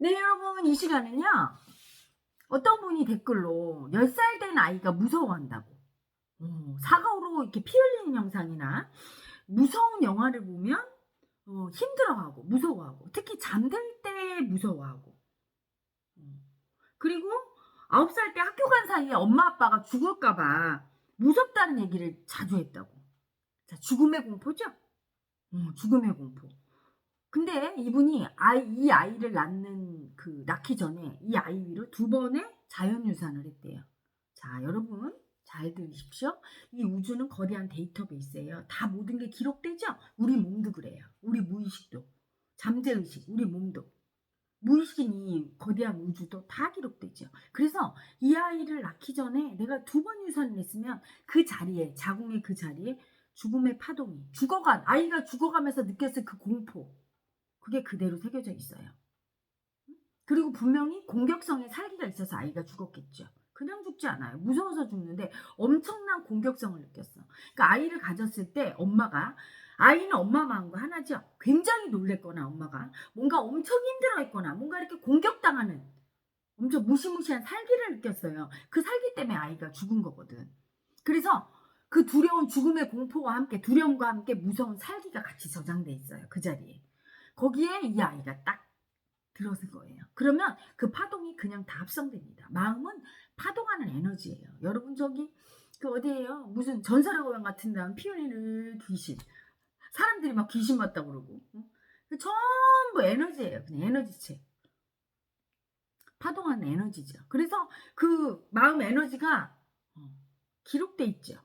네, 여러분, 이 시간은요, 어떤 분이 댓글로 10살 된 아이가 무서워한다고, 어, 사과로 이렇게 피 흘리는 영상이나 무서운 영화를 보면 어, 힘들어하고, 무서워하고, 특히 잠들 때 무서워하고, 음. 그리고 9살 때 학교 간 사이에 엄마 아빠가 죽을까봐 무섭다는 얘기를 자주 했다고. 자, 죽음의 공포죠? 어, 죽음의 공포. 근데 이분이 아이, 이 아이를 낳는 그 낳기 전에 이 아이 위로 두 번의 자연유산을 했대요. 자, 여러분 잘 들으십시오. 이 우주는 거대한 데이터베이스예요. 다 모든 게 기록되죠? 우리 몸도 그래요. 우리 무의식도. 잠재의식, 우리 몸도. 무의식인 이 거대한 우주도 다 기록되죠. 그래서 이 아이를 낳기 전에 내가 두 번 유산을 했으면 그 자리에, 자궁의 그 자리에 죽음의 파동이, 죽어간, 아이가 죽어가면서 느꼈을 그 공포, 그게 그대로 새겨져 있어요. 그리고 분명히 공격성의 살기가 있어서 아이가 죽었겠죠. 그냥 죽지 않아요. 무서워서 죽는데 엄청난 공격성을 느꼈어. 그러니까 아이를 가졌을 때 엄마가 아이는 엄마 마음과 하나죠. 굉장히 놀랬거나 엄마가 뭔가 엄청 힘들어했거나 뭔가 이렇게 공격당하는 엄청 무시무시한 살기를 느꼈어요. 그 살기 때문에 아이가 죽은 거거든. 그래서 그 두려운 죽음의 공포와 함께 두려움과 함께 무서운 살기가 같이 저장돼 있어요. 그 자리에. 거기에 이 아이가 딱 들어선 거예요. 그러면 그 파동이 그냥 다 합성됩니다. 마음은 파동하는 에너지예요. 여러분 저기 그 어디예요? 무슨 전설의 고향 같은 데는 피 흘리는 귀신. 사람들이 막 귀신 맞다 그러고. 어? 그 전부 에너지예요. 그냥 에너지체. 파동하는 에너지죠. 그래서 그 마음 에너지가 어, 기록돼 있죠.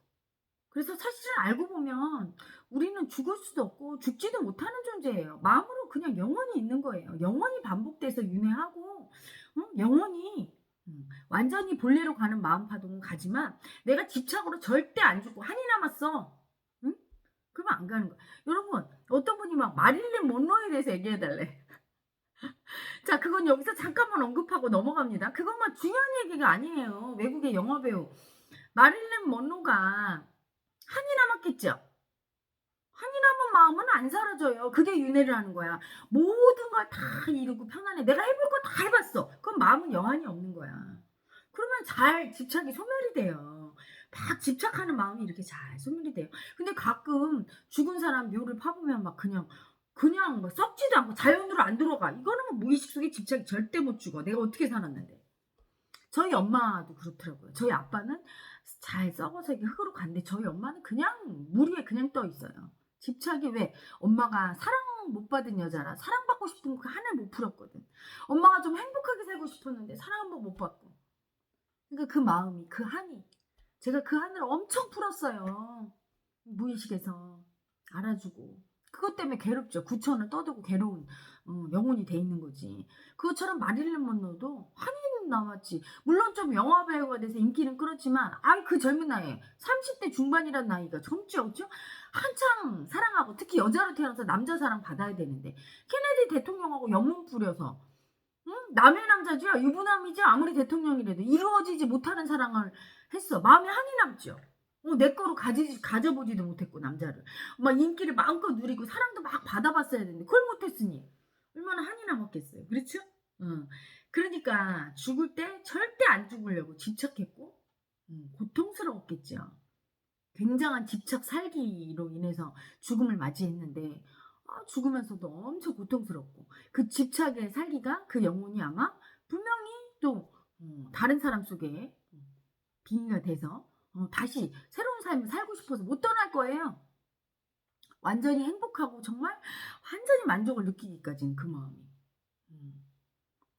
그래서 사실은 알고 보면 우리는 죽을 수도 없고 죽지도 못하는 존재예요. 마음으로 그냥 영원히 있는 거예요. 영원히 반복돼서 윤회하고 응? 영원히 음, 완전히 본래로 가는 마음 파동은 가지만 내가 집착으로 절대 안 죽고 한이 남았어. 응? 그러면 안 가는 거야. 여러분 어떤 분이 막 마릴린 monroe에 대해서 얘기해달래. 자, 그건 여기서 잠깐만 언급하고 넘어갑니다. 그것만 중요한 얘기가 아니에요. 외국의 영화 배우 마릴린 monroe가 한이 남았겠죠. 한이 남은 마음은 안 사라져요. 그게 윤회를 하는 거야. 모든 걸 다 이루고 편안해. 내가 해볼 거 다 해봤어. 그럼 마음은 여한이 없는 거야. 그러면 잘 집착이 소멸이 돼요. 막 집착하는 마음이 이렇게 잘 소멸이 돼요. 근데 가끔 죽은 사람 묘를 파보면 막 그냥 그냥 막 썩지도 않고 자연으로 안 들어가. 이거는 뭐 무의식 속에 집착이 절대 못 죽어. 내가 어떻게 살았는데. 저희 엄마도 그렇더라고요. 저희 아빠는 잘 썩어서 이게 흙으로 갔는데 저희 엄마는 그냥 물 위에 그냥 떠 있어요. 집착이 왜 엄마가 사랑 못 받은 여자라 사랑받고 싶은 그 한을 못 풀었거든. 엄마가 좀 행복하게 살고 싶었는데 사랑 한 번 못 받고. 그러니까 그 마음이 그 한이 제가 그 한을 엄청 풀었어요. 무의식에서 알아주고 그것 때문에 괴롭죠. 구천을 떠들고 괴로운 어, 영혼이 돼 있는 거지. 그것처럼 마릴린 먼로도 한이 남았지. 물론 좀 영화 배우가 돼서 인기는 끌었지만 아이 그 젊은 나이에 30대 중반이란 나이가 젊지 않죠? 한창 사랑하고 특히 여자로 태어나서 남자 사랑 받아야 되는데 케네디 대통령하고 연문 뿌려서 응? 남의 남자죠 유부남이죠 아무리 대통령이라도 이루어지지 못하는 사랑을 했어 마음에 한이 남죠 어, 내 거로 가지, 가져보지도 못했고 남자를 막 인기를 마음껏 누리고 사랑도 막 받아봤어야 되는데 그걸 못했으니 얼마나 한이 남았겠어요 그렇죠? 응. 그러니까 죽을 때 절대 안 죽으려고 집착했고 음, 고통스러웠겠죠. 굉장한 집착 살기로 인해서 죽음을 맞이했는데 아, 죽으면서도 엄청 고통스럽고 그 집착의 살기가 그 영혼이 아마 분명히 또 어, 다른 사람 속에 빙의가 돼서 어, 다시 새로운 삶을 살고 싶어서 못 떠날 거예요. 완전히 행복하고 정말 완전히 만족을 느끼기까지는 그 마음이.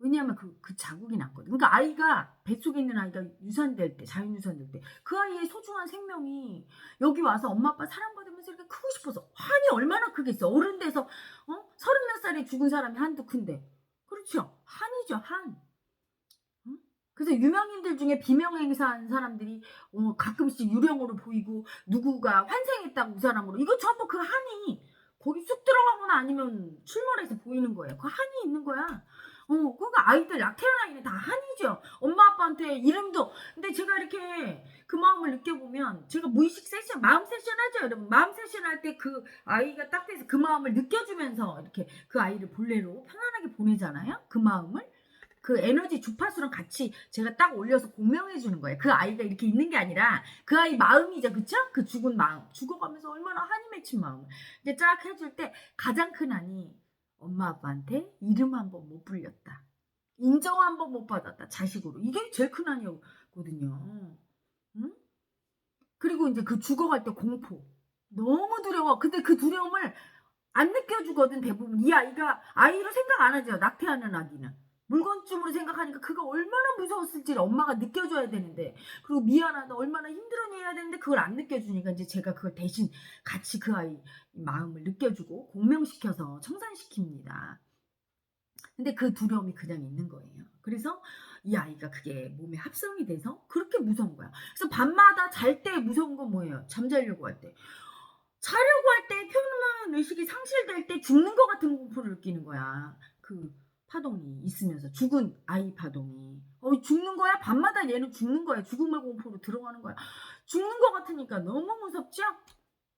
음. 왜냐하면 그, 그 자국이 났거든. 그러니까 아이가, 뱃속에 있는 아이가 유산될 때, 자연유산될 때, 그 아이의 소중한 생명이 여기 와서 엄마 아빠 사랑받으면서 이렇게 크고 싶어서, 한이 얼마나 크겠어. 어른 돼서, 어? 서른 몇 살에 죽은 사람이 한두 큰데. 그렇죠. 한이죠, 한. 응? 그래서 유명인들 중에 비명 행사한 사람들이 어, 가끔씩 유령으로 보이고 누구가 환생했다고 그 사람으로 이거 전부 그 한이 거기 쑥 들어가거나 아니면 출몰해서 보이는 거예요. 그 한이 있는 거야. 어, 그러니까 아이들 아이는 다 한이죠. 엄마 아빠한테 이름도. 근데 제가 이렇게 그그 마음을 느껴보면 제가 무의식 세션, 마음 세션 하죠, 여러분. 마음 세션 할 때 그 아이가 딱 돼서 그 마음을 느껴주면서 이렇게 그 아이를 본래로 편안하게 보내잖아요. 그 마음을. 그 에너지 주파수랑 같이 제가 딱 올려서 공명해 주는 거예요. 그 아이가 이렇게 있는 게 아니라 그 아이 마음이죠. 그쵸? 그 죽은 마음. 죽어가면서 얼마나 한이 맺힌 마음을. 이제 쫙 해줄 때 가장 큰 한이 엄마 아빠한테 이름 한 번 못 불렸다. 인정 한 번 못 받았다. 자식으로. 이게 제일 큰 한이거든요. 응? 그리고 이제 그 죽어갈 때 공포. 너무 두려워. 근데 그 두려움을 안 느껴주거든, 대부분. 이 아이가 아이로 생각 안 하죠. 낙태하는 아기는. 물건쯤으로 생각하니까 그가 얼마나 무서웠을지를 엄마가 느껴줘야 되는데 그리고 미안하다 얼마나 힘들었니 해야 되는데 그걸 안 느껴주니까 이제 제가 그걸 대신 같이 그 아이 마음을 느껴주고 공명시켜서 청산시킵니다. 근데 그 두려움이 그냥 있는 거예요. 그래서 이 아이가 그게 몸에 합성이 돼서 그렇게 무서운 거야. 그래서 밤마다 잘 때 무서운 건 뭐예요? 잠자려고 할 때. 자려고 할 때 표면 의식이 상실될 때 죽는 것 같은 공포를 느끼는 거야. 그 파동이 있으면서 죽은 아이 파동이. 어 죽는 거야? 밤마다 얘는 죽는 거야. 죽음의 공포로 들어가는 거야. 죽는 거 같으니까 너무 무섭죠?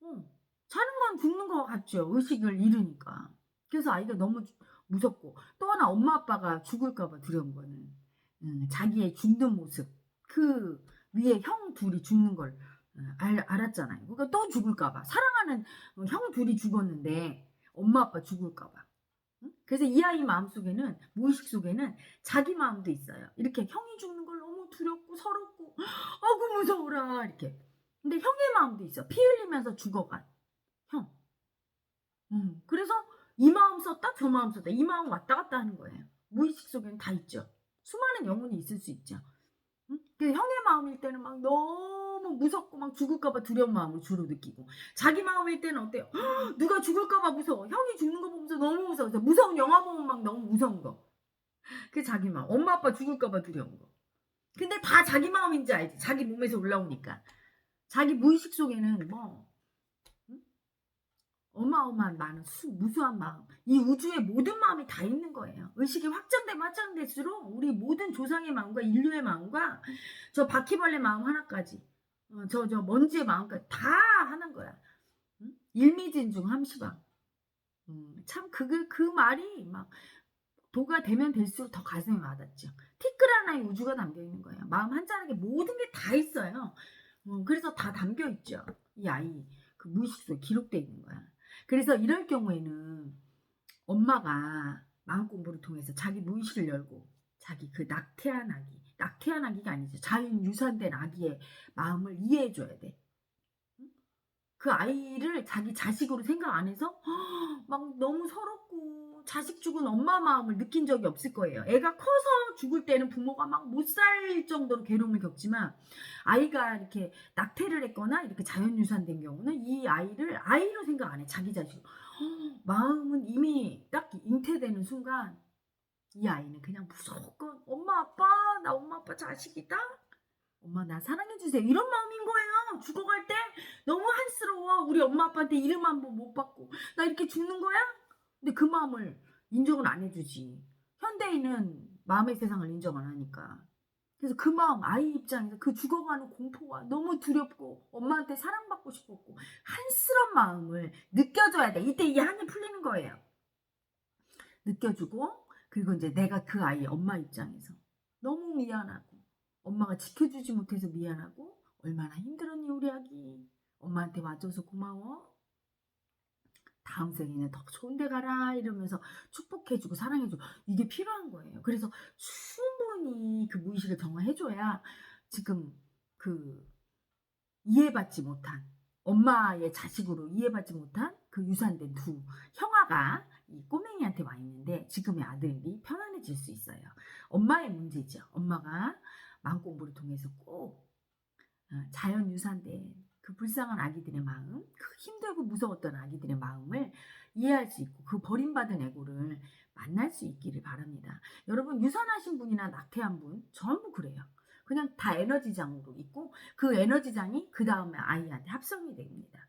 어, 자는 건 죽는 거 같죠? 의식을 잃으니까. 그래서 아이가 너무 주- 무섭고. 또 하나 엄마 아빠가 죽을까봐 두려운 거는 음, 자기의 죽는 모습. 그 위에 형 둘이 죽는 걸 어, 알, 알았잖아요. 그러니까 또 죽을까봐. 사랑하는 어, 형 둘이 죽었는데 엄마 아빠 죽을까봐. 응? 그래서 이 아이 마음 속에는 무의식 속에는 자기 마음도 있어요. 이렇게 형이 죽는 걸 너무 두렵고 서럽고 아구 무서워라 이렇게. 근데 형의 마음도 있어. 피 흘리면서 죽어간 형. 음, 그래서 이 마음 썼다 저 마음 썼다 이 마음 왔다 갔다 하는 거예요. 무의식 속에는 다 있죠. 수많은 영혼이 있을 수 있죠. 응? 그 형의 마음일 때는 막 너무 무섭고 막 죽을까봐 두려운 마음을 주로 느끼고 자기 마음일 때는 어때요? 헉, 누가 죽을까봐 무서워. 형이 죽는 거 보면서 너무 무서워. 무서운 영화 보면 막 너무 무서운 거. 그게 자기 마음. 엄마 아빠 죽을까봐 두려운 거. 근데 다 자기 마음인지 알지. 자기 몸에서 올라오니까. 자기 무의식 속에는 뭐 응? 어마어마한 많은 수, 무수한 마음. 이 우주의 모든 마음이 다 있는 거예요. 의식이 확장되면 확장될수록 우리 모든 조상의 마음과 인류의 마음과 저 바퀴벌레 마음 하나까지 어, 저, 저 먼지의 마음까지 다 하는 거야. 응? 일미진중 함시방. 음, 참, 그, 그 말이 막, 도가 되면 될수록 더 가슴에 와닿죠. 티끌 하나의 우주가 담겨 있는 거예요. 마음 한 자락에 모든 게 다 있어요. 음, 그래서 다 담겨 있죠. 이 아이, 그 무의식 속에 기록되어 있는 거야. 그래서 이럴 경우에는 엄마가 마음 공부를 통해서 자기 무의식을 열고 자기 그 낙태한 아기, 낙태한 아기가 아니죠. 자연 유산된 아기의 마음을 이해해 줘야 돼. 응? 그 아이를 자기 자식으로 생각 안 해서 막 너무 서럽고 자식 죽은 엄마 마음을 느낀 적이 없을 거예요. 애가 커서 죽을 때는 부모가 막 못 살 정도로 괴로움을 겪지만 아이가 이렇게 낙태를 했거나 이렇게 자연 유산된 경우는 이 아이를 아이로 생각 안 해. 자기 자식. 마음은 이미 딱 잉태되는 순간 이 아이는 그냥 무조건 엄마 아빠 나 엄마 아빠 자식이다 엄마 나 사랑해주세요 이런 마음인 거예요 죽어갈 때 너무 한스러워 우리 엄마 아빠한테 이름 한 번 못 받고 나 이렇게 죽는 거야 근데 그 마음을 인정을 안 해주지. 현대인은 마음의 세상을 인정 안 하니까. 그래서 그 마음 아이 입장에서 그 죽어가는 공포가 너무 두렵고 엄마한테 사랑받고 싶었고 한스러운 마음을 느껴줘야 돼. 이때 이 한이 풀리는 거예요. 느껴주고 그리고 이제 내가 그 아이 엄마 입장에서 너무 미안하고 엄마가 지켜주지 못해서 미안하고 얼마나 힘들었니 우리 아기. 엄마한테 와줘서 고마워 다음 생에는 더 좋은 데 가라 이러면서 축복해주고 사랑해주고 이게 필요한 거예요 그래서 충분히 그 무의식을 정화해줘야 지금 그 이해받지 못한 엄마의 자식으로 이해받지 못한 그 유산된 두 형아가 이 꼬맹이한테 와 있는데 지금의 아들이 편안해질 수 있어요. 엄마의 문제죠. 엄마가 마음 공부를 통해서 꼭 어, 자연 유산된 그 불쌍한 아기들의 마음, 그 힘들고 무서웠던 아기들의 마음을 이해할 수 있고 그 버림받은 애고를 만날 수 있기를 바랍니다. 여러분 유산하신 분이나 낙태한 분 전부 그래요. 그냥 다 에너지장으로 있고 그 에너지장이 그 다음에 아이한테 합성이 됩니다.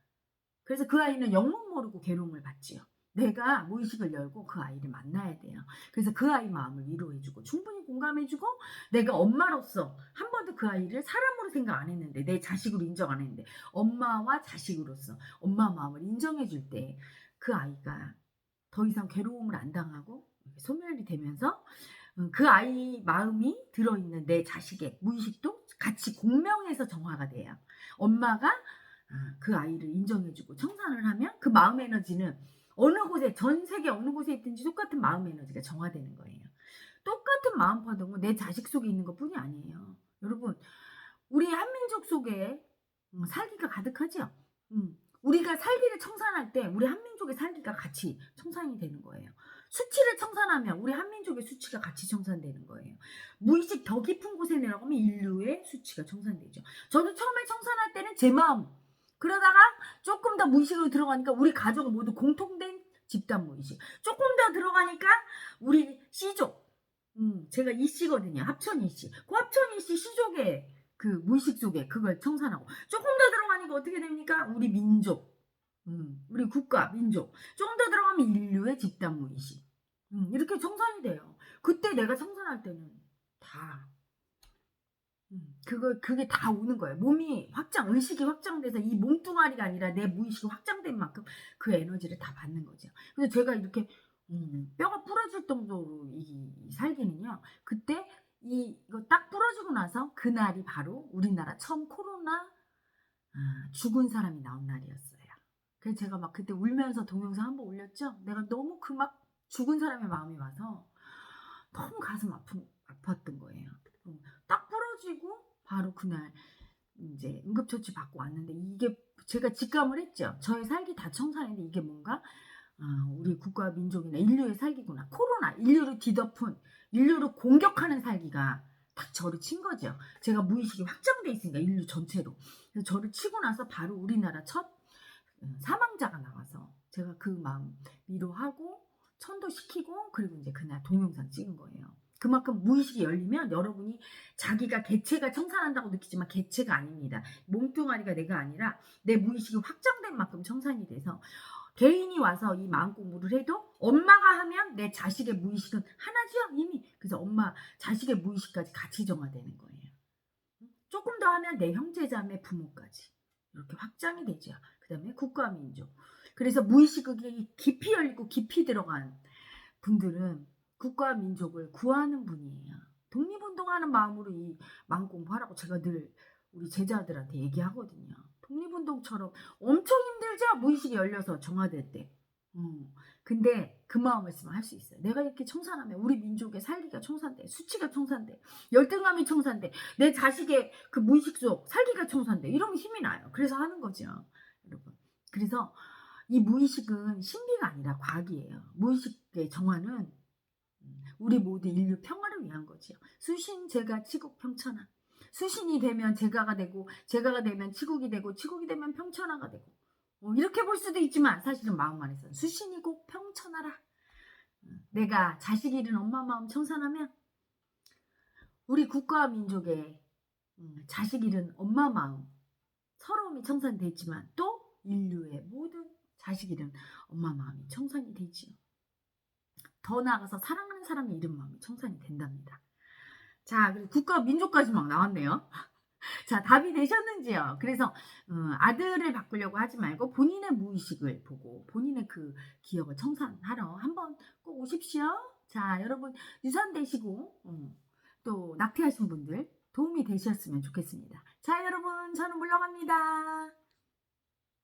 그래서 그 아이는 영문 모르고 괴로움을 받지요. 내가 무의식을 열고 그 아이를 만나야 돼요. 그래서 그 아이 마음을 위로해주고 충분히 공감해주고 내가 엄마로서 한 번도 그 아이를 사람으로 생각 안 했는데 내 자식으로 인정 안 했는데 엄마와 자식으로서 엄마 마음을 인정해줄 때 그 아이가 더 이상 괴로움을 안 당하고 소멸이 되면서 음, 그 아이 마음이 들어있는 내 자식의 무의식도 같이 공명해서 정화가 돼요. 엄마가 아, 그 아이를 인정해주고 청산을 하면 그 마음 에너지는 어느 곳에 전 세계 어느 곳에 있든지 똑같은 마음 에너지가 정화되는 거예요. 똑같은 마음 파동은 내 자식 속에 있는 것뿐이 아니에요. 여러분 우리 한민족 속에 음, 살기가 가득하죠. 음, 우리가 살기를 청산할 때 우리 한민족의 살기가 같이 청산이 되는 거예요. 수치를 청산하면 우리 한민족의 수치가 같이 청산되는 거예요. 무의식 더 깊은 곳에 내려가면 인류의 수치가 청산되죠. 저도 처음에 청산할 때는 제 마음 그러다가 조금 더 무의식으로 들어가니까 우리 가족은 모두 공통된 집단 무의식. 조금 더 들어가니까 우리 씨족. 음, 제가 이 씨거든요. 합천 이 씨. 그 합천 이씨 씨족의 그 무의식 속에 그걸 청산하고 조금 더 들어가니까 어떻게 됩니까? 우리 민족. 음, 우리 국가, 민족. 조금 더 들어가면 인류의 집단 무의식. 음, 이렇게 청산이 돼요. 그때 내가 청산할 때는 다 음, 그거 그게 다 오는 거예요. 몸이 확장, 의식이 확장돼서 이 몸뚱아리가 아니라 내 무의식이 확장된 만큼 그 에너지를 다 받는 거죠. 그래서 제가 이렇게 음, 뼈가 부러질 정도로 이, 이 살기는요. 그때 이, 이거 딱 부러지고 나서 그날이 바로 우리나라 처음 코로나 아, 죽은 사람이 나온 날이었어요. 그래서 제가 막 그때 울면서 동영상 한 번 올렸죠. 내가 너무 그 막 죽은 사람의 마음이 와서 너무 가슴 아픈 아팠던 거예요. 음, 딱 부러지고 바로 그날 이제 응급처치 받고 왔는데 이게 제가 직감을 했죠. 저의 살기 다 청산인데 이게 뭔가 아, 우리 국가 민족이나 인류의 살기구나. 코로나 인류를 뒤덮은 인류를 공격하는 살기가 딱 저를 친 거죠. 제가 무의식이 확장돼 있으니까 인류 전체로. 그래서 저를 치고 나서 바로 우리나라 첫 음, 사망자가 나와서 제가 그 마음 위로하고 천도시키고 그리고 이제 그날 동영상 찍은 거예요. 그만큼 무의식이 열리면 여러분이 자기가 개체가 청산한다고 느끼지만 개체가 아닙니다. 몸뚱아리가 내가 아니라 내 무의식이 확장된 만큼 청산이 돼서 개인이 와서 이 마음 공부를 해도 엄마가 하면 내 자식의 무의식은 하나죠 이미 그래서 엄마 자식의 무의식까지 같이 정화되는 거예요. 조금 더 하면 내 형제자매 부모까지 이렇게 확장이 되죠. 그 다음에 국가 민족 그래서 무의식이 깊이 열리고 깊이 들어간 분들은 국가 민족을 구하는 분이에요. 독립운동하는 마음으로 이 마음 공부하라고 제가 늘 우리 제자들한테 얘기하거든요. 독립운동처럼 엄청 힘들죠? 무의식이 열려서 정화될 때. 음. 근데 그 마음을 쓰면 할 수 있어요. 내가 이렇게 청산하면 우리 민족의 살기가 청산돼. 수치가 청산돼. 열등감이 청산돼. 내 자식의 그 무의식 속 살기가 청산돼. 이러면 힘이 나요. 그래서 하는 거죠. 여러분. 그래서 이 무의식은 신비가 아니라 과학이에요. 무의식의 정화는 우리 모두 인류 평화를 위한 거지요. 수신, 제가, 치국, 평천하. 수신이 되면 제가가 되고 제가가 되면 치국이 되고 치국이 되면 평천하가 되고 어, 이렇게 볼 수도 있지만 사실은 마음 안에서는 수신이 고 평천하라. 내가 자식 잃은 엄마 마음 청산하면 우리 국가와 민족의 음, 자식 잃은 엄마 마음 서러움이 청산되지만 또 인류의 모든 자식 잃은 엄마 마음이 청산이 되지요. 더 나아가서 사랑하는 사람의 잃은 마음이 청산이 된답니다. 자, 그리고 국가 민족까지 막 나왔네요. 자, 답이 되셨는지요? 그래서 어, 아들을 바꾸려고 하지 말고 본인의 무의식을 보고 본인의 그 기억을 청산하러 한번 꼭 오십시오. 자, 여러분 유산되시고 어, 또 낙태하신 분들 도움이 되셨으면 좋겠습니다. 자, 여러분 저는 물러갑니다.